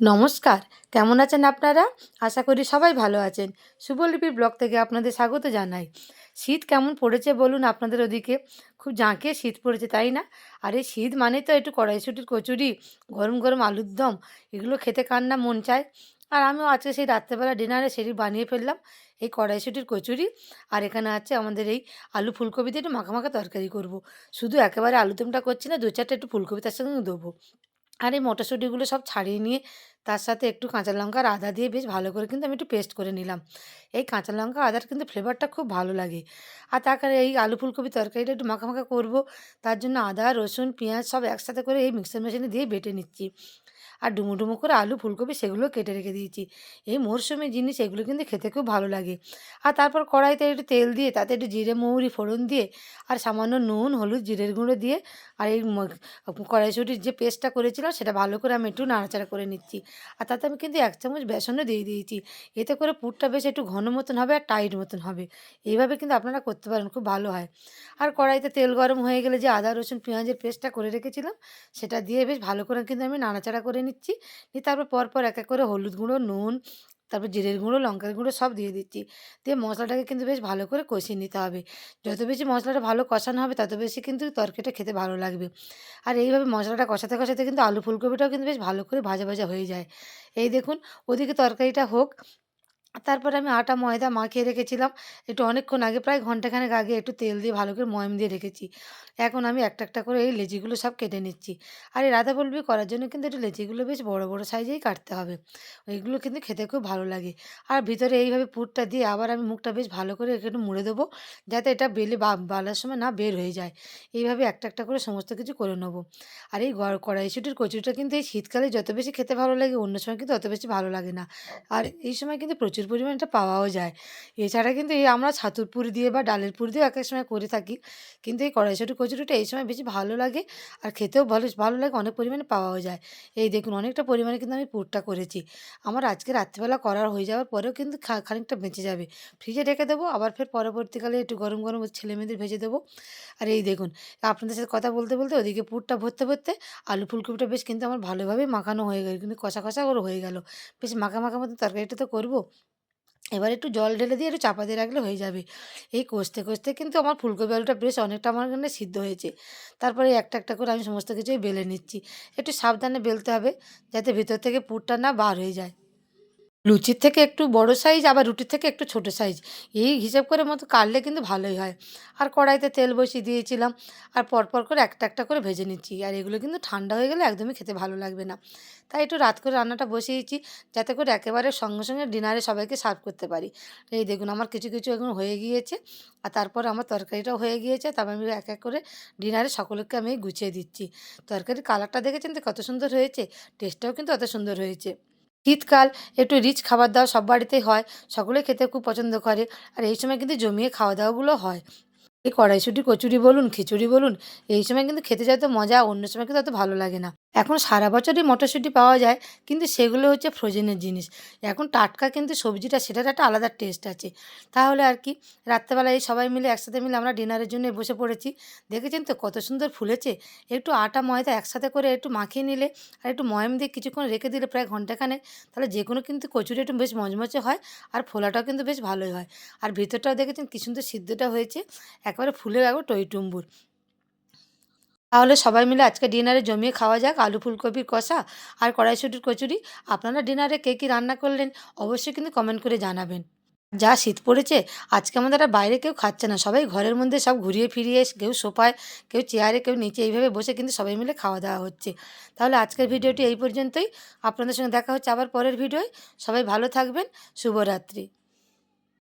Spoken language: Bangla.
নমস্কার, কেমন আছেন আপনারা? আশা করি সবাই ভালো আছেন। শুভলিপির ব্লগ থেকে আপনাদের স্বাগত জানাই। শীত কেমন পড়েছে বলুন আপনাদের ওদিকে? খুব জাঁকিয়ে শীত পড়েছে, তাই না? আর এই শীত মানে তো একটু কড়াইশুটির কচুরি, গরম গরম আলুর দম, এগুলো খেতে কার না মন চায়? আর আমিও আজকে সেই রাত্রেবেলা ডিনারে সেটি বানিয়ে ফেললাম, এই কড়াইশুটির কচুরি। আর এখানে আছে আমাদের এই আলু ফুলকপি দিয়ে একটু মাখা মাখা তরকারি করব। শুধু একেবারে আলুদমটা করছি না দু চারটে একটু ফুলকপি তার সঙ্গে দেবো। আর এই মটরশুঁটিগুলো সব ছাড়িয়ে নিয়ে তার সাথে একটু কাঁচা লঙ্কা আর আদা দিয়ে বেশ ভালো করে কিন্তু আমি একটু পেস্ট করে নিলাম। এই কাঁচা লঙ্কা আদার কিন্তু ফ্লেভারটা খুব ভালো লাগে। আর তারপরে এই আলু ফুলকপি তরকারিটা একটু মাখা মাখা করব। তার জন্য আদা, রসুন, পেঁয়াজ সব একসাথে করে এই মিক্সার মেশিনে দিয়ে বেটে নিচ্ছি। আর ডুমো ডুমো করে আলু, ফুলকপি সেগুলো কেটে রেখে দিয়েছি। এই মরশুমি জিনিস এগুলো কিন্তু খেতে খুব ভালো লাগে। আর তারপর কড়াইতে একটু তেল দিয়ে তাতে একটু জিরে, মৌরি, ফোড়ন দিয়ে আর সামান্য নুন, হলুদ, জিরের গুঁড়ো দিয়ে আর এই কড়াইশুটির যে পেস্টটা করেছিলাম সেটা ভালো করে আমি একটু নাড়াচাড়া করে নিচ্ছি। আর তাতে আমি কিন্তু এক চামচ বেসনও দিয়ে দিয়েছি। এতে করে পুরটা বেশ একটু ঘন মতন হবে আর টাইট মতন হবে। এইভাবে কিন্তু আপনারা করতে পারেন, খুব ভালো হয়। আর কড়াইতে তেল গরম হয়ে গেলে যে আদা, রসুন, পেঁয়াজের পেস্টটা করে রেখেছিলাম, সেটা দিয়ে বেশ ভালো করে কিন্তু আমি নাড়াচাড়া করে নিচ্ছি। নিয়ে তারপর পরপর এক এক করে হলুদ গুঁড়ো, নুন তারপর জিরের গুঁড়ো, লঙ্কার গুঁড়ো সব দিয়ে দিচ্ছি। দিয়ে মশলাটাকে কিন্তু বেশ ভালো করে কষিয়ে নিতে হবে। যত বেশি মশলাটা ভালো কষানো হবে, তত বেশি কিন্তু তরকারিটা খেতে ভালো লাগবে। আর এইভাবে মশলাটা কষাতে কষাতে কিন্তু আলু ফুলকপিটাও কিন্তু বেশ ভালো করে ভাজা ভাজা হয়ে যায়। এই দেখুন, ওদিকে তরকারিটা হোক তারপরে আমি আটা, ময়দা মাখিয়ে রেখেছিলাম। একটু অনেকক্ষণ আগে, প্রায় ঘন্টাখানেক আগে একটু তেল দিয়ে ভালো করে ময়ম দিয়ে রেখেছি। এখন আমি একটা একটা করে এই লেচিগুলো সব কেটে নিচ্ছি। আর এই রাধা বলবি করার জন্য কিন্তু একটু লেচিগুলো বেশ বড় বড় সাইজেই কাটতে হবে। ওইগুলো কিন্তু খেতে খুব ভালো লাগে। আর ভিতরে এইভাবে পুরটা দিয়ে আবার আমি মুখটা বেশ ভালো করে একটু মুড়ে দেবো, যাতে এটা বেলে বালার সময় না বের হয়ে যায়। এইভাবে একটা একটা করে সমস্ত কিছু করে নেব। আর এই গড় কড়াইশুটির কচুরিটা কিন্তু এই শীতকালে যত বেশি খেতে ভালো লাগে, অন্য সময় কিন্তু অত বেশি ভালো লাগে না। আর এই সময় কিন্তু প্রচুর পরিমাণে এটা পাওয়াও যায়। এছাড়া কিন্তু এই আমরা ছাতুর পুরি দিয়ে বা ডালের পুরি দিয়েও এক এক সময় করে থাকি। কিন্তু এই কড়াইশুটি কচুরিটা এই সময় বেশি ভালো লাগে আর খেতেও ভালো ভালো লাগে, অনেক পরিমাণে পাওয়াও যায়। এই দেখুন অনেকটা পরিমাণে কিন্তু আমি পুরটা করেছি। আমার আজকে রাত্রিবেলা করার হয়ে যাওয়ার পরেও কিন্তু খানিকটা বেঁচে যাবে। ফ্রিজে রেখে দেবো, আবার ফের পরবর্তীকালে একটু গরম গরম ছেলে মেয়েদের ভেজে দেবো। আর এই দেখুন, আপনাদের সাথে কথা বলতে বলতে ওদিকে পুরটা ভরতে ভরতে আলু ফুলকপিটা বেশ কিন্তু আমার ভালোভাবে মাখানো হয়ে গেল, কিন্তু কষা কষা করে হয়ে গেল। বেশ মাখা মাখা মতো তরকারিটা তো করব। এবার একটু জল ঢেলে দিয়ে একটু চাপা দিয়ে রাখলে হয়ে যাবে। এই কষতে কষতে কিন্তু আমার ফুলকপি আলুটা বেশ অনেকটা আমার এখানে সিদ্ধ হয়েছে। তারপরে একটা একটা করে আমি সমস্ত কিছুই বেলে নিচ্ছি। একটু সাবধানে বেলতে হবে যাতে ভিতর থেকে পুরটা না বার হয়ে যায়। লুচির থেকে একটু বড় সাইজ আবার রুটির থেকে একটু ছোট সাইজ এই হিসাব করে মতো কাটলে কিন্তু ভালোই হয়। আর কড়াইতে তেল বসিয়ে দিয়েছিলাম, আর পরপর করে একটা একটা করে ভেজে নিচ্ছি। আর এগুলো কিন্তু ঠান্ডা হয়ে গেলে একদমই খেতে ভালো লাগবে না। তাই একটু রাত করে রান্নাটা বসিয়েছি, যাতে করে একেবারে সঙ্গে সঙ্গে ডিনারে সবাইকে সার্ভ করতে পারি। এই দেখুন, আমার কিছু কিছু এখন হয়ে গিয়েছে, আর তারপর আমার তরকারিটাও হয়ে গিয়েছে তারপর আমি এক এক করে ডিনারে সকলকে আমি গুছিয়ে দিচ্ছি। তরকারির কালারটা দেখেছেন তো কত সুন্দর হয়েছে? টেস্টটাও কিন্তু অত সুন্দর হয়েছে। শীতকাল, একটু রিচ খাবার দাওয়া সব বাড়িতেই হয়, সকলে খেতে খুব পছন্দ করে, আর এই সময় কিন্তু জমিয়ে খাওয়া দাওয়াগুলো হয়। এই কড়াইশুঁটি, কচুরি বলুন, খিচুড়ি বলুন, এই সময় কিন্তু খেতে যত মজা, অন্য সময় কিন্তু অত ভালো লাগে না। এখন সারা বছরই মটরশুঁটি পাওয়া যায়, কিন্তু সেগুলো হচ্ছে ফ্রোজেনের জিনিস। এখন টাটকা কিন্তু সবজিটা সেটার একটা আলাদা টেস্ট আছে। তাহলে আর কি রাত্রেবেলা এই সবাই মিলে একসাথে মিলে আমরা ডিনারের জন্য বসে পড়েছি। দেখেছেন তো কত সুন্দর ফুলেছে? একটু আটা, ময়দা একসাথে করে একটু মাখিয়ে নিলে আর একটু ময়াম দিয়ে কিছুক্ষণ রেখে দিলে প্রায় ঘন্টাখানেক তাহলে যে কোনো কিন্তু কচুরি একটু বেশ মচমচে হয় আর ফোলাটাও কিন্তু বেশ ভালোই হয়। আর ভিতরটাও দেখেছেন কি সুন্দর সিদ্ধটা হয়েছে, একেবারে ফুলে একবার টইটুম্বুর। তাহলে সবাই মিলে আজকে ডিনারে জমিয়ে খাওয়া যাক, আলু ফুলকপির কষা আর কড়াইশুটির কচুরি। আপনারা ডিনারে কে কী রান্না করলেন অবশ্যই কিন্তু কমেন্ট করে জানাবেন। যা শীত পড়েছে, আজকে আমাদের আর বাইরে কেউ খাচ্ছে না। সবাই ঘরের মধ্যে সব ঘুরিয়ে ফিরিয়ে কেউ সোফায়, কেউ চেয়ারে, কেউ নিচে এইভাবে বসে কিন্তু সবাই মিলে খাওয়া দাওয়া হচ্ছে। তাহলে আজকের ভিডিওটি এই পর্যন্তই। আপনাদের সঙ্গে দেখা হচ্ছে আবার পরের ভিডিওয়। সবাই ভালো থাকবেন। শুভরাত্রি।